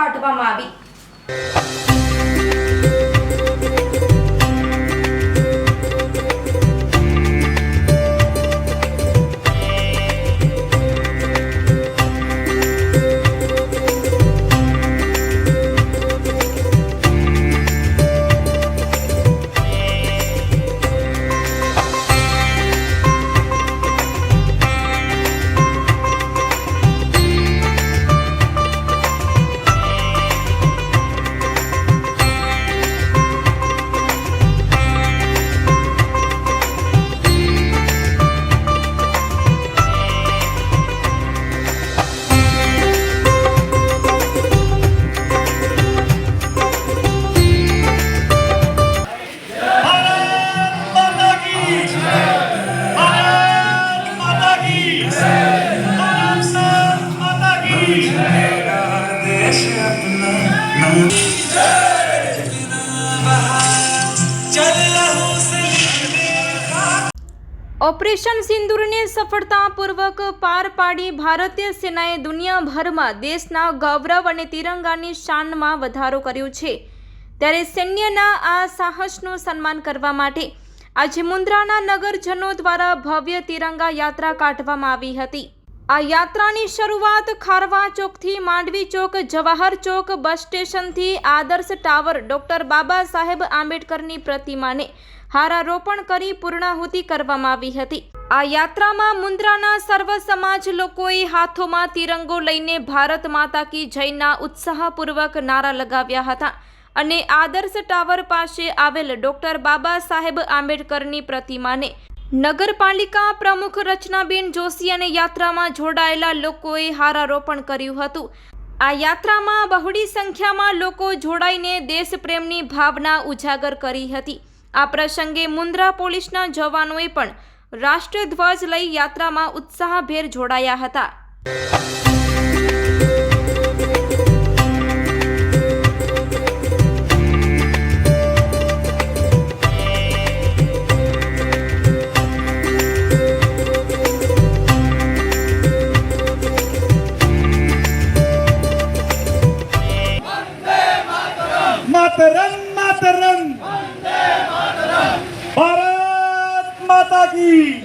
કાઢવામાં આવી. ઓપરેશન સિંદૂરને સફળતાપૂર્વક પાર પાડી ભારતીય સેનાએ દુનિયાભરમાં દેશના ગૌરવ અને તિરંગાની શાનમાં વધારો કર્યો છે. ત્યારે સૈન્યના આ સાહસનું સન્માન કરવા માટે આજે મુન્દ્રાના નગરજનો દ્વારા ભવ્ય તિરંગા યાત્રા કાઢવામાં આવી હતી. આ યાત્રાની શરૂઆત ખારવા ચોકથી માંડવી ચોક, જવાહર ચોક બસ સ્ટેશનથી આદર્શ ટાવર ડોક્ટર બાબા સાહેબ આંબેડકરની પ્રતિમાને હારારોપણ કરી પૂર્ણાહુતિ કરવામાં આવી હતી. આ યાત્રામાં મુન્દ્રાના સર્વ સમાજ લોકોએ હાથોમાં તિરંગો લઈને ભારત માતા કી જયના ઉત્સાહપૂર્વક નારા લગાવ્યા હતા અને આદર્શ ટાવર પાસે આવેલ ડોક્ટર બાબા સાહેબ આંબેડકરની પ્રતિમાને નગરપાલિકા પ્રમુખ રચનાબેન જોશી અને યાત્રામાં જોડાયેલા લોકોએ હારારોપણ કર્યું હતું. આ યાત્રામાં બહોળી સંખ્યામાં લોકો જોડાઈને દેશપ્રેમની ભાવના ઉજાગર કરી હતી. આ પ્રસંગે મુન્દ્રા પોલીસના જવાનોએ પણ રાષ્ટ્રધ્વજ લઈ યાત્રામાં ઉત્સાહભેર જોડાયા હતા. માતરમ માતરમ. માતાજી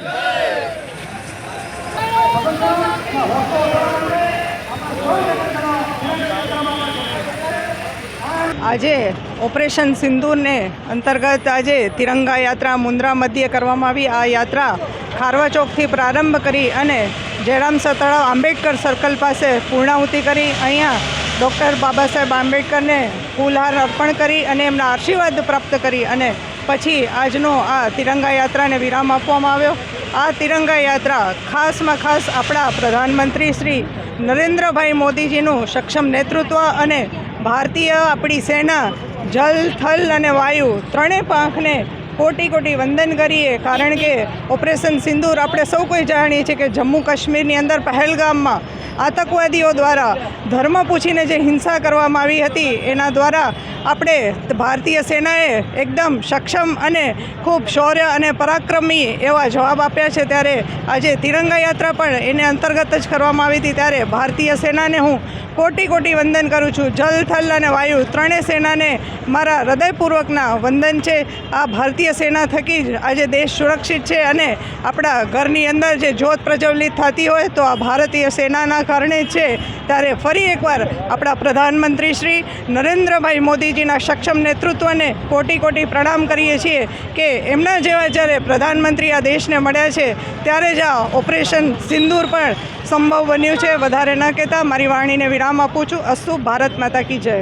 આજે ઓપરેશન સિંધુને અંતર્ગત આજે તિરંગા યાત્રા મુન્દ્રા મધ્યે કરવામાં આવી. આ યાત્રા ખારવા ચોકથી પ્રારંભ કરી અને જયરામ સતળાવ આંબેડકર સર્કલ પાસે પૂર્ણાહુતિ કરી. અહીંયા ડૉક્ટર બાબા સાહેબ આંબેડકરને ફૂલહાર અર્પણ કરી અને એમના આશીર્વાદ પ્રાપ્ત કરી અને પછી આજનો આ તિરંગા યાત્રાને વિરામ આપવામાં આવ્યો. આ તિરંગા યાત્રા ખાસમાં ખાસ આપણા પ્રધાનમંત્રી શ્રી નરેન્દ્રભાઈ મોદીજીનું સક્ષમ નેતૃત્વ અને ભારતીય આપણી સેના, જલ, થલ અને વાયુ ત્રણેય પાંખને કોટી કોટી વંદન કરીએ. કારણ કે ઓપરેશન સિંદૂર આપણે સૌ કોઈ જાણીએ છીએ કે જમ્મુ કાશ્મીરની અંદર પહેલગામમાં આતંકવાદીઓ દ્વારા ધર્મ પૂછીને જે હિંસા કરવામાં આવી હતી, એના દ્વારા આપણે ભારતીય સેનાએ એકદમ સક્ષમ અને ખૂબ શૌર્ય અને પરાક્રમી એવા જવાબ આપ્યા છે. ત્યારે આજે તિરંગા યાત્રા પણ એને અંતર્ગત જ કરવામાં આવી હતી. ત્યારે ભારતીય સેનાને હું કોટી કોટી વંદન કરું છું. જલ, થલ અને વાયુ ત્રણેય સેનાને મારા હૃદયપૂર્વકના વંદન છે. આ ભારતીય સેના થકી જ આજે દેશ સુરક્ષિત છે અને આપણા ઘરની અંદર જે જ્યોત પ્રજ્વલિત થતી હોય તો આ ભારતીય સેનાના કારણે છે. ત્યારે ફરી એકવાર આપણા પ્રધાનમંત્રી શ્રી નરેન્દ્રભાઈ મોદીજીના સક્ષમ નેતૃત્વને કોટી કોટી પ્રણામ કરીએ છીએ કે એમના જેવા જ્યારે પ્રધાનમંત્રી આ દેશને મળ્યા છે, ત્યારે જ આ ઓપરેશન સિંદૂર પણ સંભવ બન્યું છે. વધારે ન કહેતા મારી વાણીને વિરામ આપું છું. અસ્તુ ભારત માતા કી જય.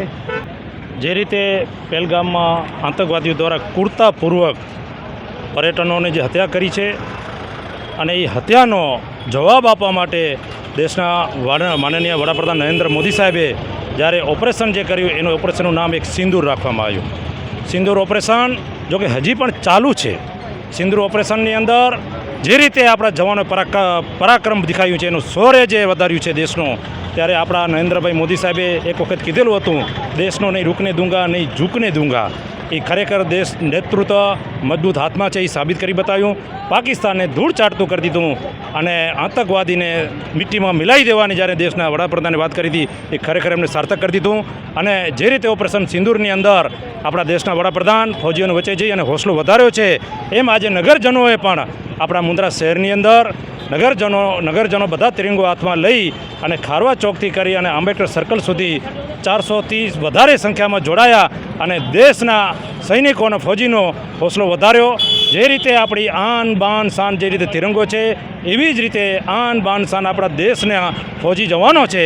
જે રીતે પહેલગામમાં આતંકવાદીઓ દ્વારા કુર્તાપૂર્વક પર્યટનોની જે હત્યા કરી છે અને એ હત્યાનો જવાબ આપવા માટે દેશના માનનીય વડાપ્રધાન નરેન્દ્ર મોદી સાહેબે જ્યારે ઓપરેશન જે કર્યું, એનું ઓપરેશનનું નામ એક સિંદૂર રાખવામાં આવ્યું. સિંદૂર ઓપરેશન, જો કે હજી પણ ચાલુ છે, સિંદૂર ઓપરેશનની અંદર જે રીતે આપણા જવાનો પરાક પરાક્રમ દેખાયું છે, એનું શૌર્ય જે વધાર્યું છે દેશનું, ત્યારે આપણા નરેન્દ્રભાઈ મોદી સાહેબે એક વખત કીધેલું હતું, દેશનો નહીં રૂકને દૂંગા, નહીં ઝૂકને દૂંગા. એ ખરેખર દેશ નેતૃત્વ મજબૂત હાથમાં છે એ સાબિત કરી બતાવ્યું. પાકિસ્તાનને ધૂળ ચાટતું કરી દીધું અને આતંકવાદીને મિટ્ટીમાં મિલાવી દેવાની જ્યારે દેશના વડાપ્રધાને વાત કરી હતી, એ ખરેખર એમને સાર્થક કરી દીધું. અને જે રીતે ઓપરેશન સિંદૂરની અંદર આપણા દેશના વડાપ્રધાન ફૌજીઓને વચ્ચે જઈ અને હોસલો વધાર્યો છે, એમ આજે નગરજનોએ પણ આપણા મુન્દ્રા શહેરની અંદર નગરજનો નગરજનો બધા તિરંગો હાથમાં લઈ અને ખારવા ચોકથી કરી અને આંબેડકર સર્કલ સુધી ચારસોથી વધારે સંખ્યામાં જોડાયા અને દેશના સૈનિકો અને ફૌજીનો હોસલો વધાર્યો. જે રીતે આપણી આન બાન શાન જે રીતે તિરંગો છે, એવી જ રીતે આન બાન શાન આપણા દેશના ફોજી જવાનો છે.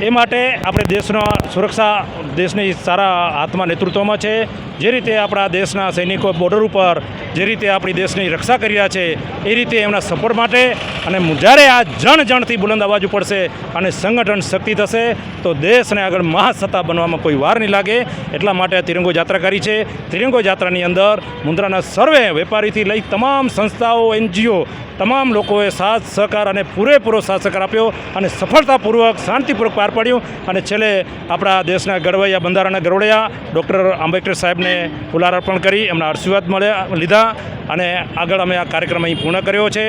એ માટે આપણે દેશનો સુરક્ષા, દેશની સારા હાથમાં નેતૃત્વમાં છે. જે રીતે આપણા દેશના સૈનિકો બોર્ડર ઉપર જે રીતે આપણી દેશની રક્ષા કરી રહ્યા છે, એ રીતે એમના સપોર્ટ માટે અને જ્યારે આ જણ જણથી બુલંદ અવાજ ઉપડશે અને સંગઠન શક્તિ થશે, તો દેશને આગળ મહાસત્તા બનવામાં કોઈ વાર નહીં લાગે. એટલા માટે આ તિરંગો યાત્રા કરી છે. તિરંગો યાત્રાની અંદર મુન્દ્રાના સર્વે વેપારીથી લઈ તમામ સંસ્થાઓ, એનજીઓ તમામ લોકોએ સાથ, સહકાર અને પૂરેપૂરો સાથ, સહકાર આપ્યો અને સફળતાપૂર્વક, શાંતિપૂર્વક પાર પાડ્યું. અને છેલ્લે આપણા દેશના ગરવૈયા બંધારણના ગરોળિયા ડૉક્ટર આંબેડકર સાહેબને ફુલાર અર્પણ કરી. એમના આશીર્વાદ મળ્યા, લીધા અને આગળ અમે આ કાર્યક્રમ અહીં પૂર્ણ કર્યો છે.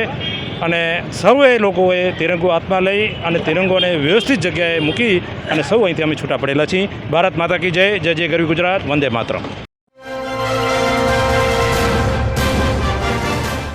અને સૌએ લોકોએ તિરંગો હાથમાં લઈ અને તિરંગોને વ્યવસ્થિત જગ્યાએ મૂકી અને સૌ અહીંથી અમે છૂટા પડેલા છીએ. ભારત માતા કી જય જય જય ગરવી ગુજરાત, વંદે માતરમ.